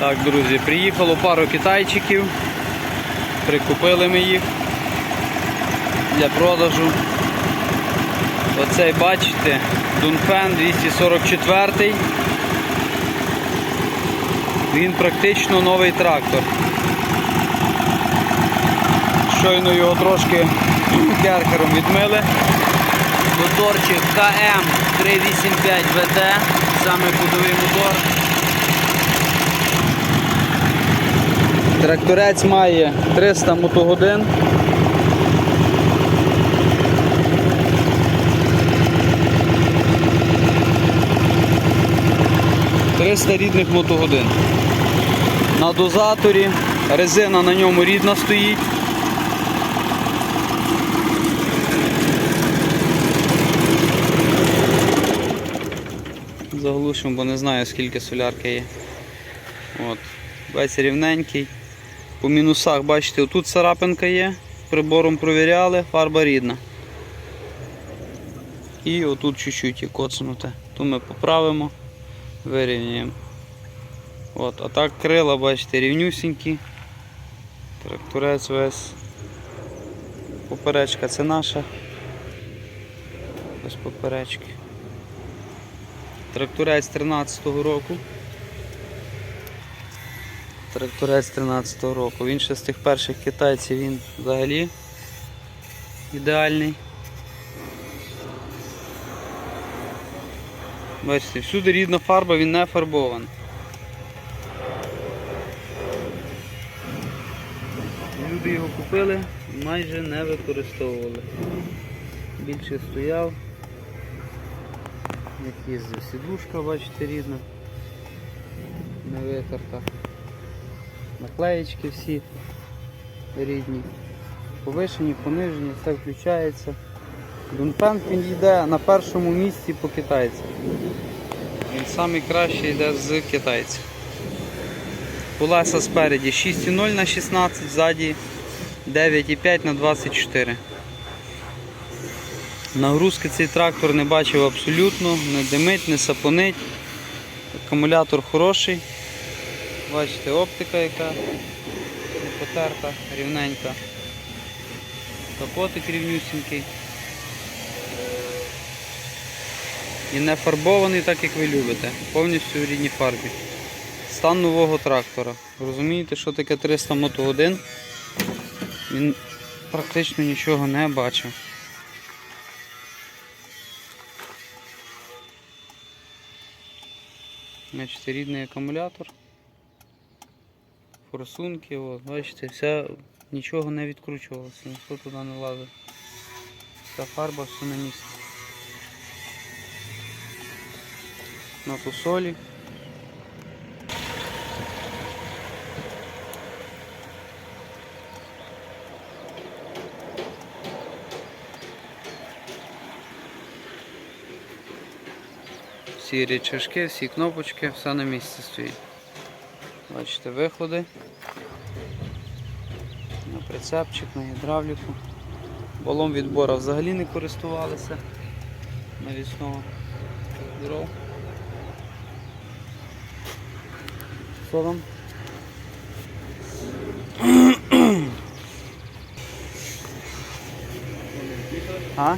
Так, друзі, приїхало пару китайчиків. Прикупили ми їх для продажу. Оцей бачите, Дунфен 244. Він практично новий трактор. Щойно його трошки керкером відмили. Моторчик КМ 385 ВТ, саме ходовий мотор. Тракторець має 300 мотогодин. Триста рідних мотогодин. На дозаторі резина на ньому рідна стоїть. Заглушимо, бо не знаю скільки солярки є. От. Весь рівненький. По мінусах, бачите, отут царапинка є, прибором провіряли, фарба рідна. І отут чуть-чуть є коцнуте. Ту ми поправимо, вирівняємо. От, а так крила, бачите, рівнюсінькі. Тракторець весь. Поперечка це наша. Ось поперечки. Тракторець 13-го року. Тракторець 13-го року. Він ще з тих перших китайців він взагалі ідеальний. Бачите, всюди рідна фарба, він не фарбований. Люди його купили, майже не використовували. Більше стояв. Як їздив сідушка, бачите, рідна. Не витерта. Наклеєчки всі рідні. Повишені, понижені, все включається. Дунпен він йде на першому місці по китайцям. Він найкращий йде з китайців. Колеса спереді 6,0 на 16, ззаді 9,5 на 24. Нагрузки цей трактор не бачив абсолютно, не димить, не сапонить. Акумулятор хороший. Бачите, оптика яка потерта, рівненька. Капотик рівнюсінький. І не фарбований так, як ви любите. Повністю в рідній фарбі. Стан нового трактора. Розумієте, що таке 300 мотогодин? Він практично нічого не бачив. Бачите, рідний акумулятор. Форсунки, от, бачите, все, нічого не відкручувалося, ніхто туди не лазив. Вся фарба все на місці. На тусолі. Всі речашки, всі кнопочки, все на місці стоїть. Бачите, виходи на прицепчик, на гідравліку. Балом відбора взагалі не користувалися навісного дров. Що там? А?